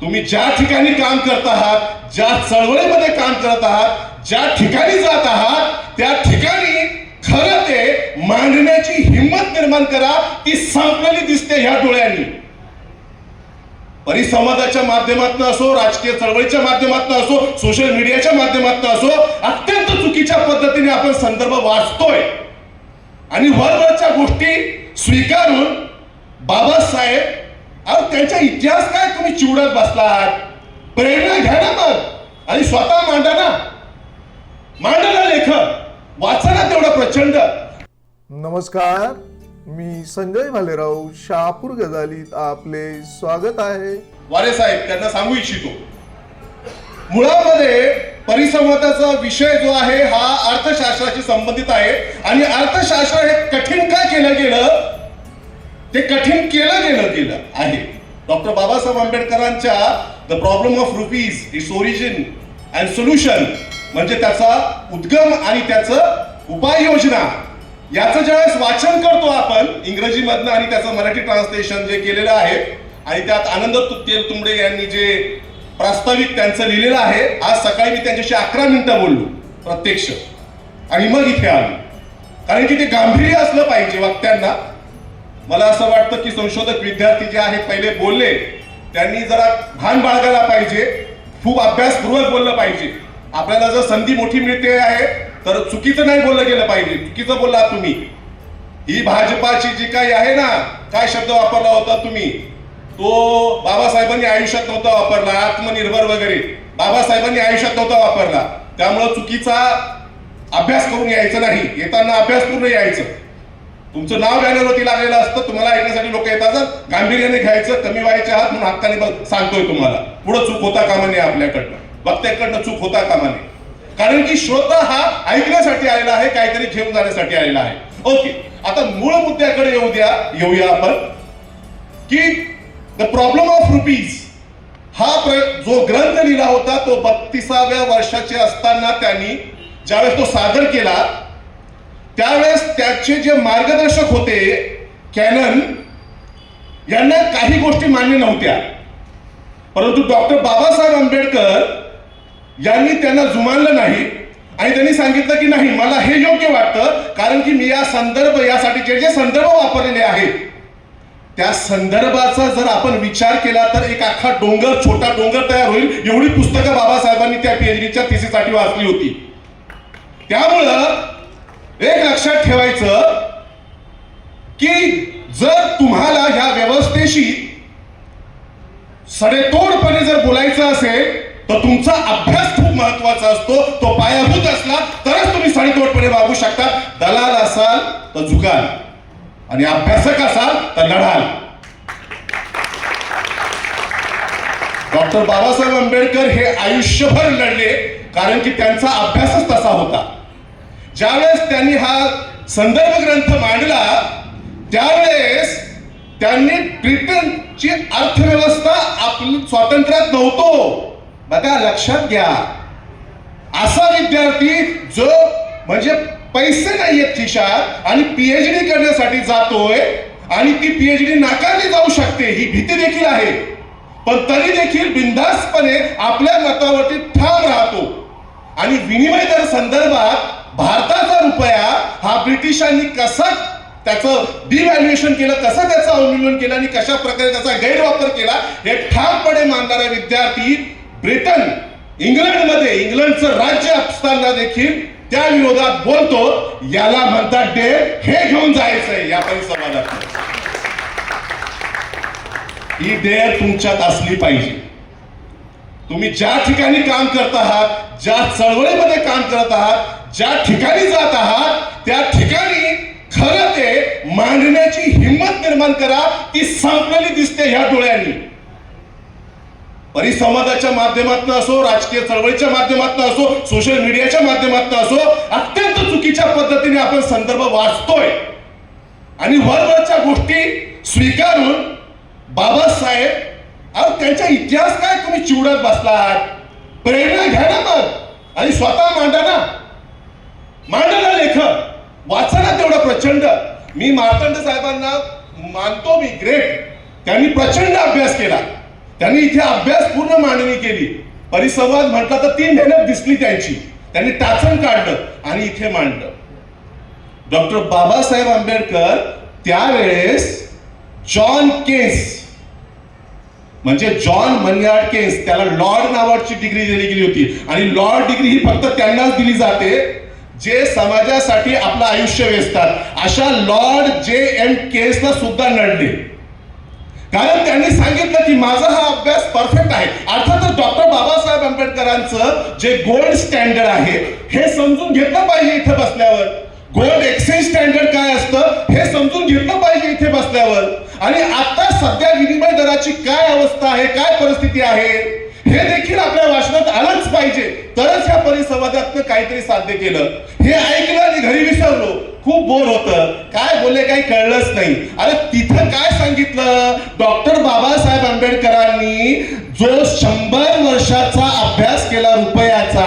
तुम्ही ज्या ठिकाणी काम करत आहात ज्या चळवळीमध्ये काम करत आहात ज्या ठिकाणी जात आहात त्या ठिकाणी खरं ते मांडण्याची हिंमत निर्माण करा ती संपलेली दिसते ह्या डोळ्यांनी. परिसंवादाच्या माध्यमातून असो राजकीय चळवळीच्या माध्यमातून असो सोशल मीडियाच्या माध्यमातून असो अत्यंत चुकीच्या पद्धतीने आपण संदर्भ वाचतोय. आणि वरवरच्या गोष्टी स्वीकारून बाबासाहेब अहो त्यांचा इतिहास काय? तुम्ही चिवडत बसलात. प्रेरणा घ्या ना मग. आणि स्वतः मांडा ना. मांडा ना लेखक. वाचा ना तेवढं प्रचंड. नमस्कार. मी संजय भालेराव शहापूर गजालीत आपले स्वागत आहे. वारे साहेब त्यांना सांगू इच्छितो. मुळामध्ये परिसंवादाचा विषय जो आहे हा अर्थशास्त्राशी संबंधित आहे. आणि अर्थशास्त्र हे कठीण का केलं गेलं? ते कठीण केलं गेलं गेलं आहे. डॉक्टर बाबासाहेब आंबेडकरांच्या the problem of rupees its origin and solution म्हणजे त्याचा उद्गम आणि त्याचं उपाययोजना. याचं ज्यावेळेस वाचन करतो आपण इंग्रजीमधनं आणि त्याचं मराठी ट्रान्सलेशन जे केलेलं आहे आणि त्यात आनंद तु- तेल तुंबडे यांनी जे प्रास्ताविक त्यांचं लिहिलेलं आहे आज सकाळी मी त्यांच्याशी अकरा मिनिटं बोललो प्रत्यक्ष. आणि मग इथे आलो. कारण की ते गांभीर्य असलं पाहिजे वक्त्यांना. मला असं वाटतं की संशोधक विद्यार्थी जे आहेत पहिले बोलले त्यांनी जरा भान बाळगायला पाहिजे खूप अभ्यासपूर्वक बोललं पाहिजे. आपल्याला जर संधी मोठी मिळते आहे तर चुकीचं नाही बोललं गेलं पाहिजे. चुकीचं बोलला तुम्ही. ही भाजपाची जी काही आहे ना काय शब्द वापरला होता तुम्ही? तो बाबासाहेबांनी आयुष्यात नव्हता वापरला आत्मनिर्भर वगैरे. बाबासाहेबांनी आयुष्यात नव्हता वापरला. त्यामुळं चुकीचा अभ्यास करून यायचं नाही. येताना अभ्यास पूर्ण यायचं. तुमचं नाव बॅनरवरती लागलेलं असतं तुम्हाला ऐकण्यासाठी लोक येतात गांभीर्याने घ्यायचं कमी व्हायचे आहात म्हणून हक्काने बघ- सांगतोय तुम्हाला. पुढे चूक होता कामा नये आपल्याकडनं. वक्त्याकडनं चूक होता कामा नये. कारण की श्रोता हा ऐकण्यासाठी आलेला आहे काहीतरी घेऊन जाण्यासाठी आलेला आहे. ओके आता मूळ मुद्द्याकडे येऊ द्या येऊया आपण. की द प्रॉब्लेम ऑफ रुपीज हा जो ग्रंथ लिहिला होता तो बत्तीसाव्या वर्षाचे असताना त्यांनी ज्यावेळेस तो सादर केला त्यावेळेस त्याचे जे मार्गदर्शक होते कॅनन यांना काही गोष्टी मान्य नव्हत्या. परंतु डॉक्टर बाबासाहेब आंबेडकर यांनी त्यांना जुमानलं नाही आणि त्यांनी सांगितलं की नाही मला हे योग्य वाटतं कारण की मी या संदर्भ यासाठी जे जे संदर्भ वापरलेले आहेत त्या संदर्भाचा जर आपण विचार केला तर एक अख्खा डोंगर छोटा डोंगर तयार होईल एवढी पुस्तकं बाबासाहेबांनी त्या पीएचडीच्या थिसीसाठी वाचली होती. त्यामुळं एक लक्षात ठेवायचं की जर तुम्हाला ह्या व्यवस्थेशी सडेतोडपणे जर बोलायचं असेल तर तुमचा अभ्यास खूप महत्त्वाचा असतो. तो पायाभूत असला तरच तुम्ही सडेतोडपणे वागू शकता. दलाल असाल तर झुकाल आणि अभ्यासक असाल तर लढाल. डॉक्टर बाबासाहेब आंबेडकर हे आयुष्यभर लढले कारण की त्यांचा अभ्यासच तसा होता. ज्यावेळेस त्यांनी हा संदर्भ ग्रंथ मांडला त्यावेळेस त्यांनी ब्रिटनची अर्थव्यवस्था आपली स्वातंत्र्यात नव्हतो. बघा लक्षात घ्या. असा विद्यार्थी जो म्हणजे पैसे नाहीयेत खिशात आणि पीएचडी करण्यासाठी जातोय आणि ती पीएचडी नाकारली जाऊ शकते ही भीती देखील आहे. पण तरी देखील बिनधास्तपणे आपल्या मतावरती ठाम राहतो. आणि विनिमय दर संदर्भात भारताचा रुपया हा ब्रिटिशांनी कसा त्याचं डिव्हॅल्युएशन केलं कसं त्याचं अवमूल्यन केलं आणि कशा प्रकारे त्याचा गैरवापर केला हे ठामपणे मानणारा विद्यार्थी ब्रिटन इंग्लंडमध्ये इंग्लंडचं राज्य असताना देखील त्या विरोधात बोलतो. याला म्हणतात डे हे घेऊन जायचंय या परिसंवादात ही देय तुमच्यात असली पाहिजे. तुम्ही ज्या ठिकाणी काम करत आहात ज्या चळवळीमध्ये काम करत आहात ज्या ठिकाणी जात आहात त्या ठिकाणी खरं ते मांडण्याची हिंमत निर्माण करा ती संपलेली दिसते ह्या डोळ्यांनी. परिसंवादाच्या माध्यमातून असो राजकीय चळवळीच्या माध्यमातून असो सोशल मीडियाच्या माध्यमातून असो अत्यंत चुकीच्या पद्धतीने आपण संदर्भ वाचतोय. आणि वरवरच्या गोष्टी स्वीकारून बाबासाहेब अहो त्यांचा इतिहास काय? तुम्ही चिवडत बसलात. प्रेरणा घ्या ना मग. आणि स्वतः मांडा ना. मांडा ना लेखक. वाचा ना तेवढं प्रचंड. मी मार्तंड साहेबांना मानतो मी ग्रेट त्यांनी प्रचंड अभ्यास केला. त्यांनी इथे अभ्यास पूर्ण मांडणी केली. परिसंवाद म्हटला तर तीन मेहनत दिसली त्यांची. त्यांनी टाचण काढलं आणि इथे मांडलं. डॉक्टर बाबासाहेब आंबेडकर त्यावेळेस जॉन केस म्हणजे जॉन मन्यार्ड केस त्याला लॉर्ड नावाची डिग्री दिली गेली होती. आणि लॉर्ड डिग्री ही फक्त त्यांनाच दिली जाते जे समाजासाठी आपलं आयुष्य वेचतात. अशा लॉर्ड जे एम केसला सुद्धा नडले. कारण त्यांनी सांगितलं की माझा हा अभ्यास परफेक्ट आहे. अर्थातच डॉक्टर बाबासाहेब आंबेडकरांचं जे गोल्ड स्टँडर्ड आहे हे समजून घेतलं पाहिजे इथं बसल्यावर. गोल्ड एक्सचेंज स्टँडर्ड काय असतं हे समजून घेतलं पाहिजे इथे बसल्यावर. आणि आता सध्या विनिमय दराची काय अवस्था आहे काय परिस्थिती आहे हे देखील आपल्या वाचनात आलंच पाहिजे. तरच ह्या परिसंवादातनं काहीतरी साध्य केलं. हे ऐकलं आणि घरी विसरलो. खूप बोर होतं. काय बोलले काही कळलंच नाही. अरे तिथं काय सांगितलं? डॉक्टर बाबासाहेब आंबेडकरांनी जो शंभर वर्षाचा अभ्यास केला रुपयाचा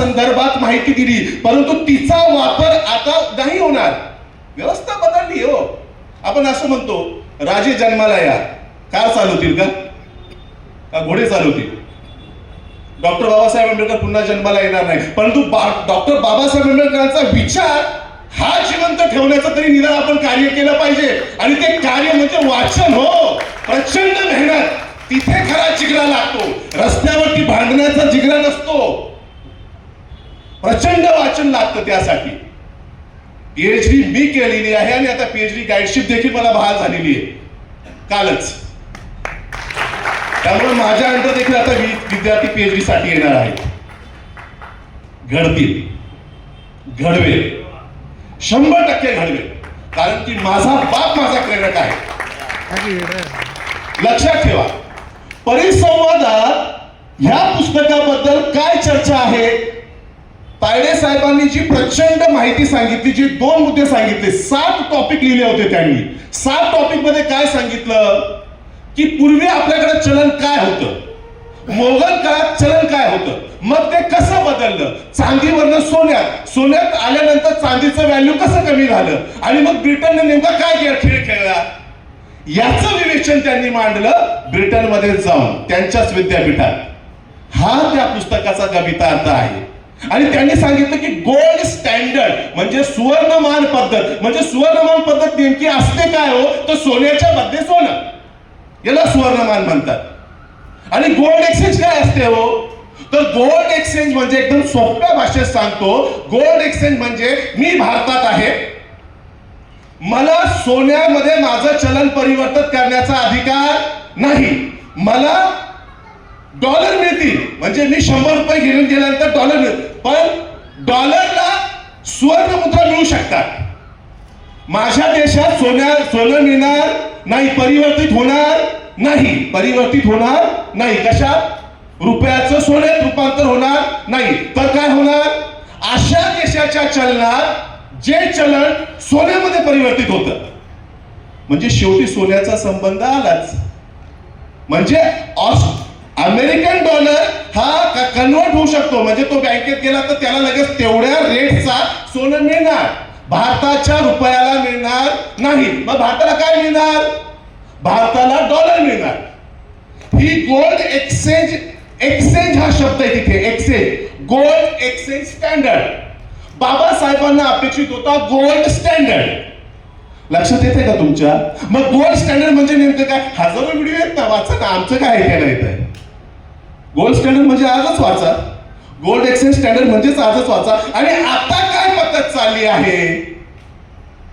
संदर्भात माहिती दिली. परंतु तिचा वापर आता नाही होणार. व्यवस्था बदलली हो. आपण असं म्हणतो राजे जन्माला या. कार चालवतील का? का घोडे चालवतील डॉक्टर बाबासाहेब आंबेडकर पुन्हा जन्माला येणार नाही. परंतु डॉक्टर बाबासाहेब आंबेडकरांचा विचार हा जिवंत ठेवण्याचं तरी निदान आपण कार्य केलं पाहिजे. आणि ते कार्य म्हणजे वाचन हो. प्रचंड मेहनत. तिथे खरा जिगरा लागतो. रस्त्यावरती भांडण्याचा जिगरा नसतो. प्रचंड वाचन लागतं त्यासाठी. पीएचडी मी केलेली आहे आणि आता पीएचडी गाईडशिप देखील मला बहाल झालेली आहे. कालच. त्यामुळे माझ्या अंतर देखील आता वी- विद्यार्थी पीएचडी साठी येणार आहे घडतील. घडवेल. शंभर टक्के घडवेल. कारण की माझा बाप माझा प्रेरक आहे. लक्षात ठेवा. परिसंवादात ह्या पुस्तकाबद्दल काय चर्चा आहे? तायडे साहेबांनी जी प्रचंड माहिती सांगितली जी दोन मुद्दे सांगितले सात टॉपिक लिहिले होते त्यांनी. सात टॉपिकमध्ये काय सांगितलं? की पूर्वी आपल्याकडे चलन काय होतं? मोगल काळात चलन काय होतं? मग ते कसं बदललं? चांदीवरनं सोन्यात. सोन्यात आल्यानंतर चांदीचं व्हॅल्यू कसं कमी झालं? आणि मग ब्रिटनने नेमका काय खेळ खेळ खेळला? याचं विवेचन त्यांनी मांडलं ब्रिटनमध्ये जाऊन त्यांच्याच विद्यापीठात. हा त्या पुस्तकाचा गवितार्थ आहे. आणि त्यांनी सांगितलं की गोल्ड स्टँडर्ड म्हणजे सुवर्णमान पद्धत. म्हणजे सुवर्णमान पद्धत नेमकी असते काय हो? तर सोन्याच्या मध्ये सोनं. याला सुवर्णमान म्हणतात. आणि गोल्ड एक्सचेंज काय असते हो? तर गोल्ड एक्सचेंज म्हणजे एकदम सोप्या भाषेत सांगतो. गोल्ड एक्सचेंज म्हणजे मी भारतात आहे. मला सोन्यामध्ये माझं चलन परिवर्तन करण्याचा अधिकार नाही. मला डॉलर मिळतील. म्हणजे मी शंभर रुपये घेऊन गेल्यानंतर डॉलर मिळतील. पण डॉलरला सुवर्ण मुद्रा मिळू शकतात. माझ्या देशात सोन्या सोनं मिळणार नाही परिवर्तित होणार नाही परिवर्तित होणार नाही. कशात रुपयाचं सोन्यात रूपांतर होणार नाही. तर काय होणार? अशा देशाच्या चलनात जे चलन सोन्यामध्ये परिवर्तित होतं. म्हणजे शेवटी सोन्याचा संबंध आलाच. म्हणजे अमेरिकन डॉलर कन्वर्ट होऊ शकतो. म्हणजे तो बँकेत गेला तर त्याला लगेच तेवढ्या रेटचा सोनं मिळणार. भारताच्या रुपयाला मिळणार नाही. मग भारताला काय मिळणार? भारताला डॉलर मिळणार. ही गोल्ड एक्सचेंज एक्सचेंज हा शब्द आहे तिथे. एक्सचेंज गोल्ड एक्सचेंज स्टँडर्ड बाबासाहेबांना अपेक्षित होता गोल्ड स्टँडर्ड लक्षात येते का तुमच्या? मग गोल्ड स्टँडर्ड म्हणजे नेमकं काय? हजारो व्हिडिओ आहेत ना वाचा ना आमचं काय ऐकायला येत आहे गोल्ड स्टँडर्ड म्हणजे आजच वाचा. गोल्ड एक्सचेंज स्टँडर्ड म्हणजेच आजच वाचा. आणि आता काय पद्धत चालली आहे?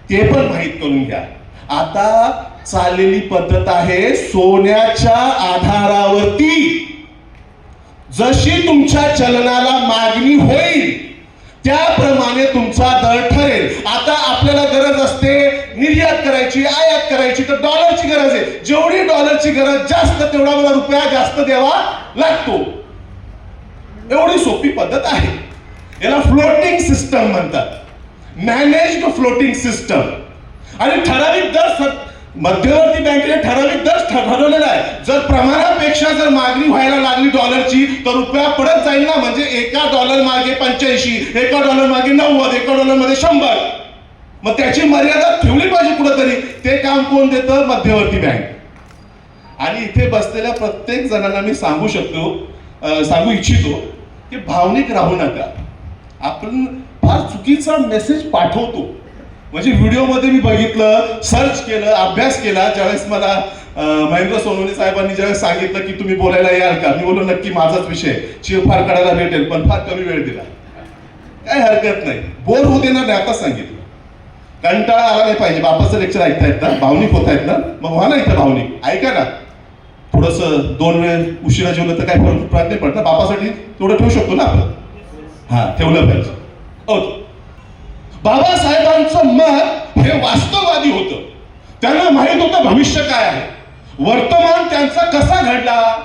ते पण माहीत करून घ्या. आता चाललेली पद्धत आहे सोन्याच्या आधारावरती. जशी तुमच्या चलनाला मागणी होईल त्याप्रमाणे तुमचा दर ठरेल. आता आपल्याला गरज असते निर्यात करायची आयात करायची तर डॉलरची गरज आहे. जेवढी डॉलरची गरज जास्त तेवढा मला रुपया जास्त द्यावा लागतो. एवढी सोपी पद्धत आहे. याला फ्लोटिंग सिस्टम म्हणतात. मॅनेज्ड फ्लोटिंग सिस्टम आणि ठराविक दर मध्यवर्ती बँकेने ठराविक दर ठरवलेला आहे. जर प्रमाणापेक्षा जर मागणी व्हायला लागली डॉलरची तर रुपया पडत जाईल ना. म्हणजे एका डॉलर मागे पंच्याऐंशी एका डॉलर मागे नव्वद एका डॉलरमध्ये शंभर. मग त्याची मर्यादा ठेवली पाहिजे कुठंतरी. ते काम कोण देतं? मध्यवर्ती बँक. आणि इथे बसलेल्या प्रत्येक जणांना मी सांगू शकतो सांगू इच्छितो की भावनिक राहू नका. आपण फार चुकीचा मेसेज पाठवतो. म्हणजे व्हिडिओमध्ये मी बघितलं सर्च केलं अभ्यास केला. ज्यावेळेस मला महेंद्र सोनवणे साहेबांनी ज्यावेळेस सांगितलं की तुम्ही बोलायला याल का? मी बोललो नक्की माझाच विषय चिरफार काढायला भेटेल पण फार कमी वेळ दिला. काय हरकत नाही. बोर होऊ देणार नाही आता सांगितलं. कंटाळा आला नाही पाहिजे. बापाचं लेक्चर ऐकतायत ना भावनिक होत आहेत ना? मग व्हा ना इथं भावनिक. ऐका ना. थोडस दोन वेळ उशिरा जेवलं तर काय फरक नाही पडत ना बापासाठी तेवढं ठेवू शकतो ना आपण? हा ठेवलं पाहिजे. ओके. बाबासाहेबांचं मत हे वास्तववादी होतं. त्यांना माहीत होतं भविष्य काय आहे. वर्तमान त्यांचा कसा घडला?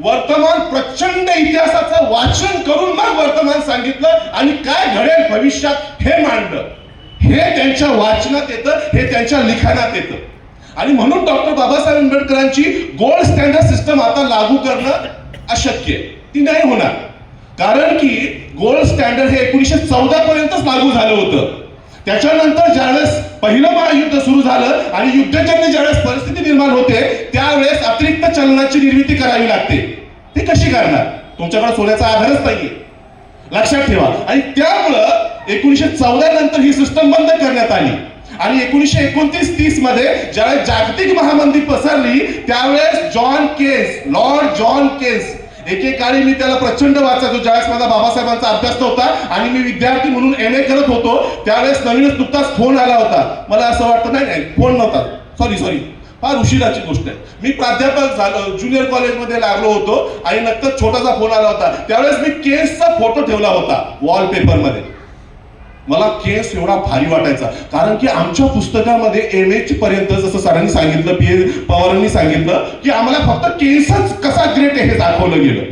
वर्तमान प्रचंड इतिहासाचं वाचन करून मग वर्तमान सांगितलं आणि काय घडेल भविष्यात हे मांडलं. हे त्यांच्या वाचनात येतं हे त्यांच्या लिखाणात येतं. आणि म्हणून डॉक्टर बाबासाहेब आंबेडकरांची गोल्ड स्टँडर्ड सिस्टम आता लागू करणं अशक्य ती नाही होणार. कारण की गोल्ड स्टँडर्ड हे एकोणीसशे चौदा पर्यंतच लागू झालं होतं. त्याच्यानंतर ज्यावेळेस पहिलं महायुद्ध सुरू झालं आणि युद्धजन्य ज्यावेळेस परिस्थिती निर्माण होते त्यावेळेस अतिरिक्त चलनाची निर्मिती करावी लागते. ती कशी करणार? तुमच्याकडे सोन्याचा आधारच नाहीये. लक्षात ठेवा. आणि त्यामुळं एकोणीसशे चौदा नंतर ही सिस्टम बंद करण्यात आली. आणि एकोणीसशे एकोणतीस तीसमध्ये ज्यावेळेस जागतिक महामंदी पसरली त्यावेळेस John Keynes Lord John Keynes एकेकाळी मी त्याला प्रचंड वाचायचो ज्यावेळेस माझा बाबासाहेबांचा अभ्यास नव्हता आणि मी विद्यार्थी म्हणून एम ए करत होतो त्यावेळेस नवीनच नुकताच फोन आला होता. मला असं वाटतं नाही नाही फोन नव्हता. सॉरी सॉरी फार उशिराची गोष्ट आहे. मी प्राध्यापक झालो ज्युनियर कॉलेजमध्ये लागलो होतो आणि नंतर छोटासा फोन आला होता. त्यावेळेस मी केसचा फोटो ठेवला होता वॉलपेपरमध्ये मला केस एवढा भारी वाटायचा. कारण की आमच्या पुस्तकामध्ये एम एच पर्यंत जसं सरांनी सांगितलं पी पवारांनी सांगितलं की आम्हाला फक्त केसच कसा ग्रेट आहे हे दाखवलं गेलं.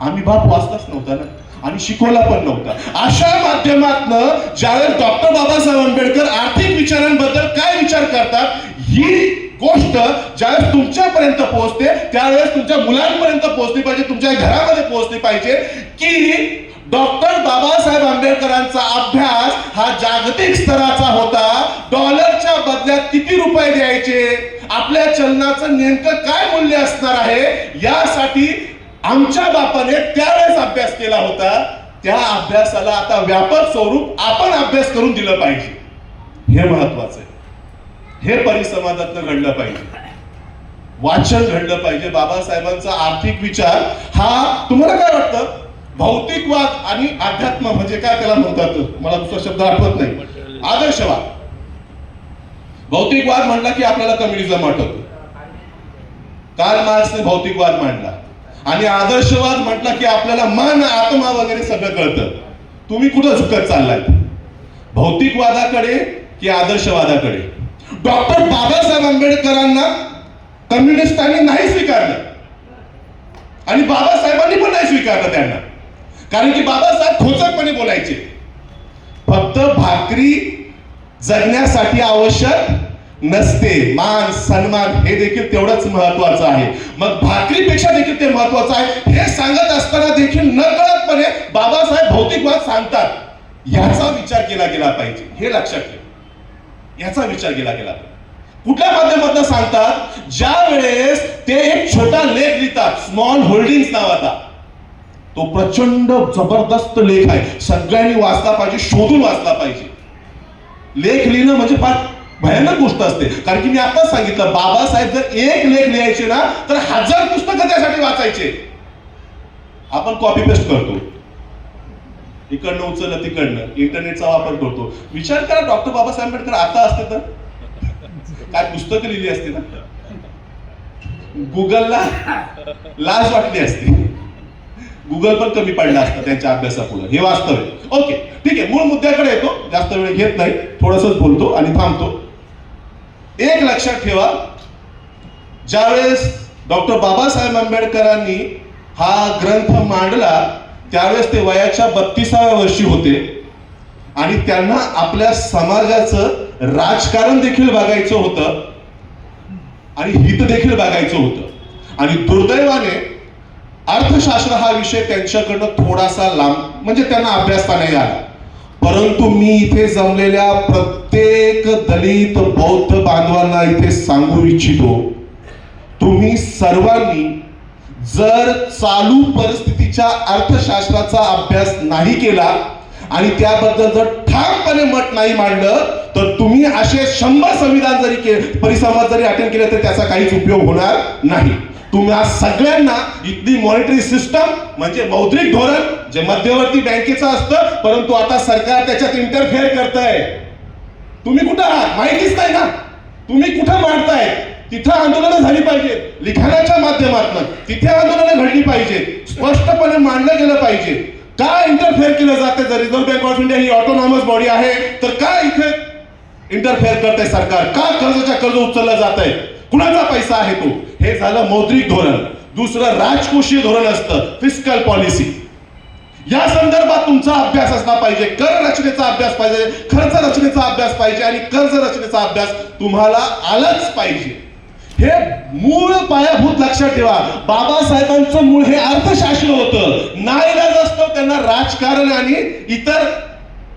आम्ही बाप वाचलाच नव्हता ना. आणि शिकवला पण नव्हता. अशा माध्यमातनं ज्यावेळेस डॉक्टर बाबासाहेब आंबेडकर आर्थिक विचारांबद्दल काय विचार करतात ही गोष्ट ज्यावेळेस तुमच्यापर्यंत पोहोचते त्यावेळेस तुमच्या मुलांपर्यंत पोहोचली पाहिजे तुमच्या घरामध्ये पोहोचली पाहिजे की डॉक्टर बाबासाहेब आंबेडकरांचा अभ्यास हा जागतिक स्तराचा होता. डॉलरच्या बदल्यात किती रुपये द्यायचे? आपल्या चलनाचं नेमकं काय मूल्य असणार आहे? यासाठी आमच्या बापाने त्यावेळेस अभ्यास केला होता. त्या अभ्यासाला आता व्यापक स्वरूप आपण अभ्यास करून दिलं पाहिजे. हे महत्वाचं आहे. हे परिसमाजातनं घडलं पाहिजे. वाचन घडलं पाहिजे. बाबासाहेबांचा आर्थिक विचार हा तुम्हाला काय वाटतं? भौतिकवाद आणि अध्यात्म म्हणजे काय त्याला म्हणतात? मला दुसरा शब्द आठवत नाही. आदर्शवाद. भौतिकवाद म्हणला की आपल्याला कम्युनिझम आठवतो काल मार्क्सने भौतिकवाद मांडला. आणि आदर्शवाद म्हटला की आपल्याला मन आत्मा वगैरे सगळं कळतं. तुम्ही कुठं झुकत चाललाय? भौतिकवादाकडे की आदर्शवादाकडे? डॉक्टर बाबासाहेब आंबेडकरांना कम्युनिस्टांनी नाही स्वीकारलं. आणि बाबासाहेबांनी पण नाही स्वीकारलं त्यांना. कारण की बाबासाहेब खोचकपणे बोलायचे. फक्त भाकरी जगण्यासाठी आवश्यक नसते. मान सन्मान हे देखील तेवढंच महत्वाचं आहे. मग भाकरीपेक्षा देखील ते महत्वाचं आहे. हे सांगत असताना देखील नकळतपणे बाबासाहेब भौतिकवाद सांगतात. ह्याचा विचार केला गेला पाहिजे. हे लक्षात ठेव. याचा विचार केला गेला पाहिजे. कुठल्या माध्यमातून सांगतात? ज्या वेळेस ते एक छोटा लेख लिहितात. स्मॉल होल्डिंग नावाचा. तो प्रचंड जबरदस्त लेख आहे. सगळ्यांनी वाचला पाहिजे शोधून वाचला पाहिजे. लेख लिहिणं म्हणजे फार भयानक गोष्ट असते. कारण की मी आता सांगितलं बाबासाहेब जर एक लेख लिहायचे ना तर हजार पुस्तकं त्यासाठी वाचायचे. आपण कॉपी पेस्ट करतो. इकडनं उचललं तिकडनं. इंटरनेटचा वापर करतो. विचार करा डॉक्टर बाबासाहेब आंबेडकर आता असते तर. काय पुस्तकं लिहिली असती ना? गुगलला लाज वाटली असती. गुगल पण कमी पडला असतं त्यांच्या अभ्यासापुढे. हे वास्तव आहे. ओके ठीक आहे. मूळ मुद्द्याकडे येतो. जास्त वेळ घेत नाही. थोडस बोलतो आणि थांबतो. एक लक्षात ठेवा. ज्यावेळेस डॉक्टर बाबासाहेब आंबेडकरांनी हा ग्रंथ मांडला त्यावेळेस ते वयाच्या बत्तीसाव्या वर्षी होते. आणि त्यांना आपल्या समाजाचं राजकारण देखील बघायचं होतं. आणि हित देखील बघायचं होतं. आणि दुर्दैवाने अर्थशास्त्र हा विषय त्यांच्याकडनं थोडासा लांब म्हणजे त्यांना अभ्यासता नाही आला परंतु मी इथे जमलेल्या प्रत्येक दलित बौद्ध बांधवांना इथे सांगू इच्छितो तुम्ही सर्वांनी जर चालू परिस्थितीच्या अर्थशास्त्राचा अभ्यास नाही केला आणि त्याबद्दल जर ठामपणे मत नाही मांडलं तर तुम्ही असे शंभर संविधान जरी के परिसंवाद जरी अटेंड केले तर त्याचा काहीच उपयोग होणार नाही. तुम्हा सगळ्यांना इथली मॉनिटरी सिस्टम म्हणजे मौद्रिक धोरण जे मध्यवर्ती बँकेचं असतं परंतु आता सरकार त्याच्यात इंटरफेअर करत आहे तुम्ही कुठं आहात? माहितीच नाही ना तुम्ही कुठं मांडताय? तिथं आंदोलनं झाली पाहिजेत. लिखाणाच्या माध्यमातून तिथे आंदोलनं घडली पाहिजेत. स्पष्टपणे मांडलं गेलं पाहिजे का इंटरफेअर केलं जाते जर रिझर्व्ह बँक ऑफ इंडिया ही ऑटोनॉमस बॉडी आहे तर का इथे इंटरफेअर करते सरकार? का कर्जाच्या कर्ज उचललं जात आहे कुणाचा पैसा आहे तो? हे झालं मौद्रिक धोरण. दुसरं राजकोषीय धोरण असतं फिस्कल पॉलिसी या संदर्भात तुमचा अभ्यास असला पाहिजे कर रचनेचा अभ्यास पाहिजे खर्च रचनेचा अभ्यास पाहिजे आणि कर्ज रचनेचा अभ्यास तुम्हाला आलाच पाहिजे. हे मूळ पायाभूत लक्षात ठेवा. बाबासाहेबांचं मूळ हे अर्थशास्त्र होतं. नाईलाज असतो त्यांना राजकारण आणि इतर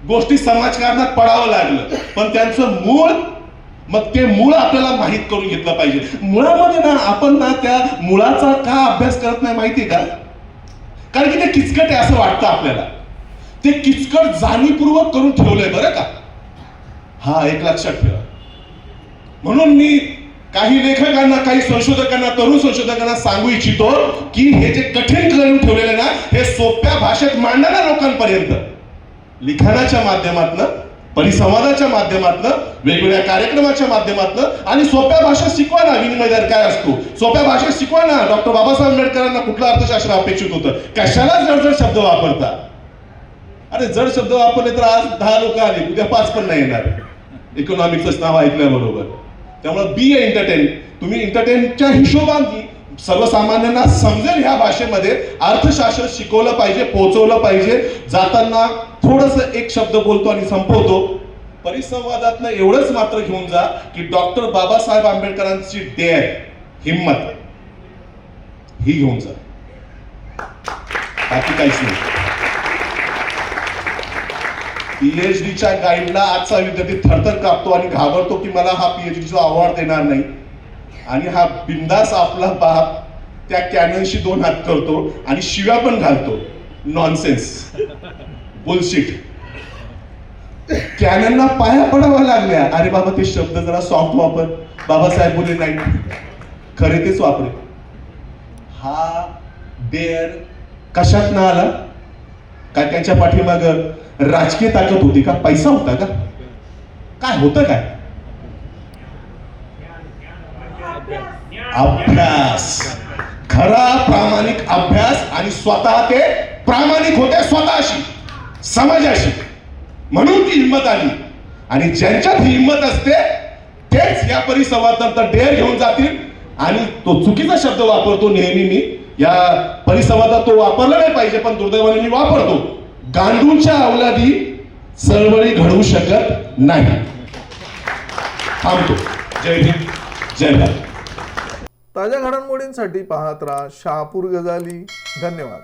गोष्टी समाजकारणात पडावं लागलं. पण त्यांचं मूळ मग ते मूळ आपल्याला माहीत करून घेतलं पाहिजे. मुळामध्ये ना आपण ना त्या मुळाचा का अभ्यास करत नाही माहिती का? कारण की ते किचकट आहे असं वाटतं आपल्याला. ते किचकट जाणीवपूर्वक करून ठेवलंय बरं का? हा एक लक्षात ठेवा. म्हणून मी काही लेखकांना काही संशोधकांना तरुण संशोधकांना सांगू इच्छितो की हे जे कठीण करून ठेवलेले ना हे सोप्या भाषेत मांडणाऱ्या लोकांपर्यंत. लिखाणाच्या माध्यमातून परिसंवादाच्या माध्यमातनं वेगवेगळ्या कार्यक्रमाच्या माध्यमातनं आणि सोप्या भाषा शिकवा ना विनिमय दर काय असतो? सोप्या भाषेत शिकवा ना डॉक्टर बाबासाहेब आंबेडकरांना कुठलं अर्थशास्त्र अपेक्षित होतं? कशाला जड शब्द वापरता? अरे जड शब्द वापरले तर आज दहा लोक आले उद्या पाच पण नाही येणार. इकॉनॉमिक्सच नाव ऐकल्याबरोबर त्यामुळे बी ए एंटरटेन तुम्ही एंटरटेनच्या हिशोबाने सर्वसामान्यांना समजेल ह्या भाषेमध्ये अर्थशास्त्र शिकवलं पाहिजे पोहोचवलं पाहिजे. जाताना थोडस एक शब्द बोलतो आणि संपवतो. परिसंवादातनं एवढंच मात्र घेऊन जा की डॉक्टर बाबासाहेब आंबेडकरांची डेअर हिंमत ही घेऊन जा. बाकी काहीच नाही. पीएचडीच्या गाईडला आजचा विद्यार्थी थरथर कापतो आणि घाबरतो की मला हा पीएचडीचा अवॉर्ड देणार नाही. आणि हा बिंदास आपला बाप त्या कॅननशी दोन हात करतो आणि शिव्या पण घालतो. नॉनसेन्स बुलशिट कॅननला पाया पडावा लागल्या. अरे बाबा ते शब्द जरा सॉफ्ट वापर. बाबासाहेब बोले नाही खरे तेच वापरे. हा डेअर कशात ना आला? काय त्यांच्या पाठीमाग राजकीय ताकद होती का? पैसा होता का? काय होतं काय? अभ्यास. खरा प्रामाणिक अभ्यास आणि स्वतः ते प्रामाणिक होते स्वतःशी. समाजाशी म्हणून ती हिंमत आली. आणि ज्यांच्यात ही हिंमत असते तेच या परिसंवादानंतर डेअर घेऊन जातील. आणि तो चुकीचा शब्द वापरतो नेहमी मी. या परिसंवादात तो वापरला नाही पाहिजे पण दुर्दैवाने मी वापरतो. गांडूंच्या अवलादी चळवळी घडवू शकत नाही. थांबतो. जय हिंद. जय भारत. ताज्या घडामोडींसाठी पाहत राहा शहापूर गजाली. धन्यवाद.